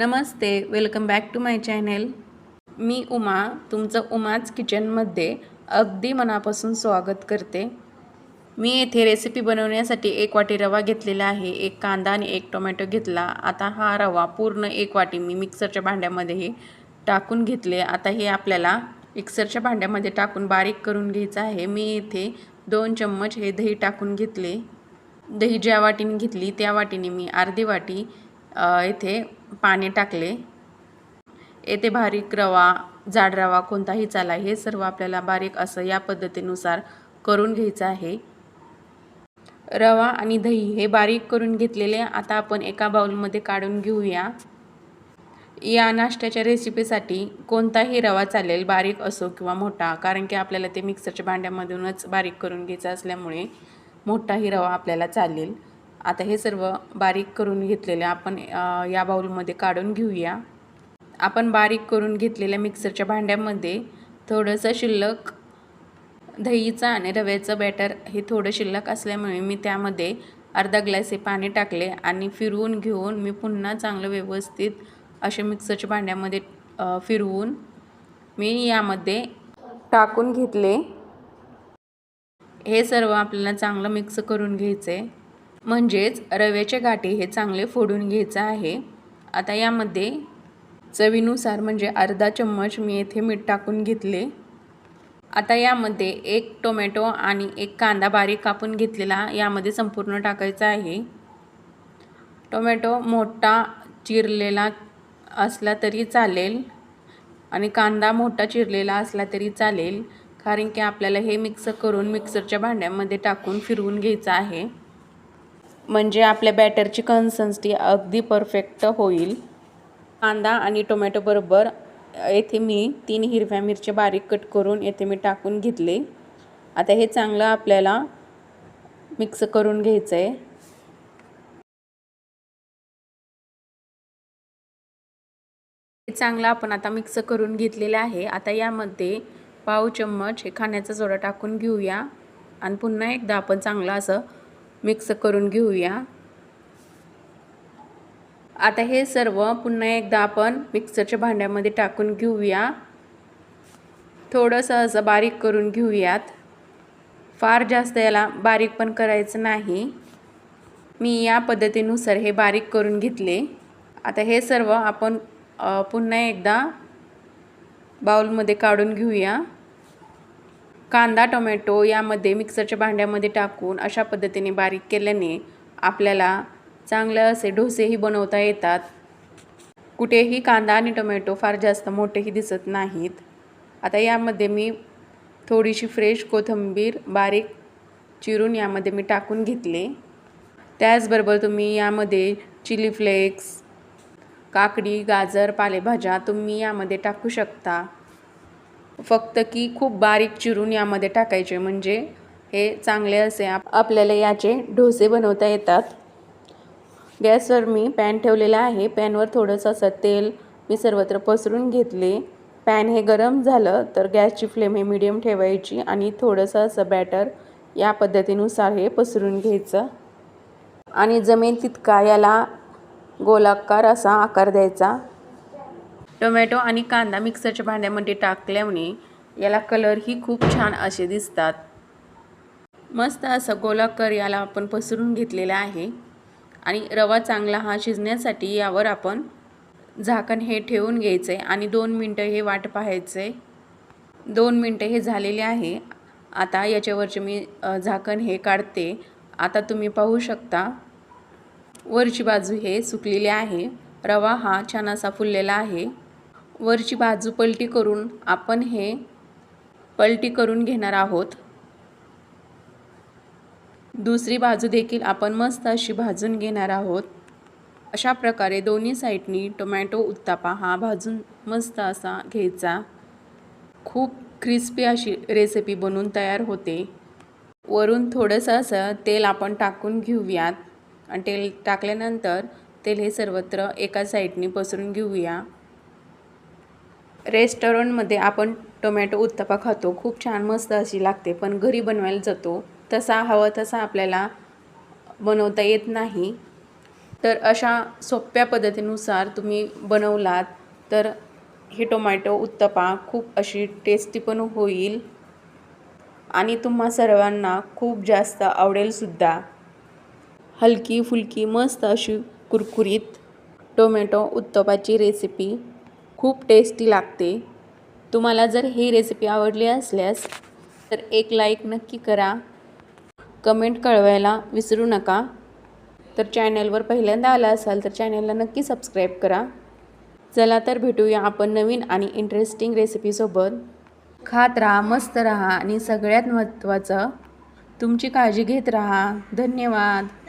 Namaste welcome back to my channel मी उमा तुमचं उमाच किचनमध्ये अगदी मनापासून स्वागत करते. मी येथे रेसिपी बनवण्यासाठी एक वाटी रवा घेतलेला आहे एक कांदा आणि एक टोमॅटो घेतला. आता हा रवा पूर्ण एक वाटी मी मिक्सरच्या भांड्यामध्ये हे टाकून घेतले. आता हे आपल्याला मिक्सरच्या भांड्यामध्ये टाकून बारीक करून घ्यायचं आहे. मी येथे दोन चम्मच हे दही टाकून घेतले. दही ज्या वाटीने घेतली त्या वाटीने मी अर्धी वाटी इथे येथे पाणी टाकले. येथे बारीक रवा जाड रवा कोणताही चाला हे सर्व आपल्याला बारीक असं या पद्धतीनुसार करून घ्यायचं आहे. रवा आणि दही हे बारीक करून घेतलेले आता आपण एका बाउलमध्ये काढून घेऊया. या नाश्त्याच्या रेसिपीसाठी कोणताही रवा चालेल बारीक असो किंवा मोठा कारण की आपल्याला ते मिक्सरच्या भांड्यामधूनच बारीक करून घ्यायचं असल्यामुळे मोठाही रवा आपल्याला चालेल. आता हे सर्व बारीक करून घेतलेले आपण या बाउलमध्ये काढून घेऊया. आपण बारीक करून घेतलेल्या मिक्सरच्या भांड्यामध्ये थोडंसं शिल्लक दहीचं आणि रव्याचं बॅटर हे थोडं शिल्लक असल्यामुळे मी त्यामध्ये अर्धा ग्लास हे पाणी टाकले आणि फिरवून घेऊन मी पुन्हा चांगलं व्यवस्थित असे मिक्सरच्या भांड्यामध्ये फिरवून मी यामध्ये टाकून घेतले. हे सर्व आपल्याला चांगलं मिक्स करून घ्यायचं आहे म्हणजेच रव्याचे गाठी हे चांगले फोडून घ्यायचं आहे. आता यामध्ये चवीनुसार म्हणजे अर्धा चम्मच मी येथे मीठ टाकून घेतले. आता यामध्ये एक टोमॅटो आणि एक कांदा बारीक कापून घेतलेला यामध्ये संपूर्ण टाकायचा आहे. टोमॅटो मोठा चिरलेला असला तरी चालेल आणि कांदा मोठा चिरलेला असला तरी चालेल कारण की आपल्याला हे मिक्स करून मिक्सरच्या भांड्यामध्ये टाकून फिरवून घ्यायचं आहे. म्हणजे आपल्या बॅटरची कन्सन्सिटी अगदी परफेक्ट होईल. कांदा आणि टोमॅटो बरोबर येथे मी तीन हिरव्या मिरच्या बारीक कट करून येथे मी टाकून घेतले. आता हे चांगलं आपल्याला मिक्स करून घ्यायचं आहे हे चांगलं आपण आता मिक्स करून घेतलेलं आहे. आता यामध्ये पाव चम्मच हे खाण्याचा सोडा टाकून घेऊया. आणि पुन्हा एकदा आपण चांगलं असं मिक्स करून घेऊया. आता हे सर्व पुन्हा एकदा आपण मिक्सरच्या भांड्यामध्ये टाकून घेऊया. थोडंसं असं बारीक करून घेऊयात. फार जास्त याला बारीक पण करायचं नाही. मी या पद्धतीनुसार हे बारीक करून घेतले. आता हे सर्व आपण पुन्हा एकदा बाउलमध्ये काढून घेऊया. कांदा टोमॅटो यामध्ये मिक्सरच्या भांड्यामध्ये टाकून अशा पद्धतीने बारीक केल्याने आपल्याला चांगले असे डोसेही बनवता येतात. कुठेही कांदा आणि टोमॅटो फार जास्त मोठेही दिसत नाहीत. आता यामध्ये मी थोडीशी फ्रेश कोथिंबीर बारीक चिरून यामध्ये मी टाकून घेतले. त्याचबरोबर तुम्ही यामध्ये चिली फ्लेक्स काकडी गाजर पालेभाज्या तुम्ही यामध्ये टाकू शकता. फक्त की खूप बारीक चिरून यामध्ये टाकायचे. म्हणजे हे चांगले असे आप आपल्याला याचे डोसे बनवता येतात. गॅसवर मी पॅन ठेवलेला आहे. पॅनवर थोडंसं असं तेल मी सर्वत्र पसरून घेतले. पॅन हे गरम झालं तर गॅसची फ्लेम हे मिडियम ठेवायची आणि थोडंसं असं बॅटर या पद्धतीनुसार हे पसरून घ्यायचं. आणि जमेल तितका याला गोलाकार असा आकार द्यायचा. टोमॅटो आणि कांदा मिक्सरच्या भांड्यामध्ये टाकल्यामुळे याला कलरही खूप छान असे दिसतात. मस्त असं गोलाकर याला आपण पसरून घेतलेला आहे. आणि रवा चांगला हा शिजण्यासाठी यावर आपण झाकण हे ठेवून घ्यायचं आहे आणि दोन मिनटं हे वाट पाहायचं. आहे दोन मिनटं हे झालेले आहे. आता याच्यावरचे मी झाकण हे काढते. आता तुम्ही पाहू शकता. वरची बाजू हे सुकलेली आहे. रवा हा छान असा फुललेला आहे. वरची बाजू पलटी करून आपण हे पलटी करून घेणार आहोत. दुसरी बाजू देखील आपण मस्त अशी भाजून घेणार आहोत. अशा प्रकारे दोन्ही साईडनी टोमॅटो उत्तापा हा भाजून मस्त असा घ्यायचा. खूप क्रिस्पी अशी रेसिपी बनून तयार होते. वरून थोडंसं असं तेल आपण टाकून घेऊयात. आणि तेल टाकल्यानंतर तेल हे सर्वत्र एका साईडनी पसरून घेऊया. रेस्टॉरंटमध्ये आपण टोमॅटो उत्तपा खातो. खूप छान मस्त अशी लागते पण घरी बनवायला जातो. तसा हवा तसा आपल्याला बनवता येत नाही. तर अशा सोप्या पद्धतीनुसार तुम्ही बनवलात तर हे टोमॅटो उत्तपा खूप अशी टेस्टी पण होईल. आणि तुम्हा सर्वांना खूप जास्त आवडेलसुद्धा हलकी फुलकी मस्त अशी कुरकुरीत टोमॅटो उत्तपाची रेसिपी खूप टेस्टी लागते. तुम्हाला जर ही रेसिपी आवडली असल्यास तर एक लाईक नक्की करा. कमेंट कळवायला विसरू नका. तर चॅनलवर पहिल्यांदा आला असाल तर चॅनलला नक्की सबस्क्राईब करा. चला तर भेटूया आपण नवीन आणि इंटरेस्टिंग रेसिपीसोबत खात राहा मस्त राहा आणि सगळ्यात महत्त्वाचं तुमची काळजी घेत राहा. धन्यवाद.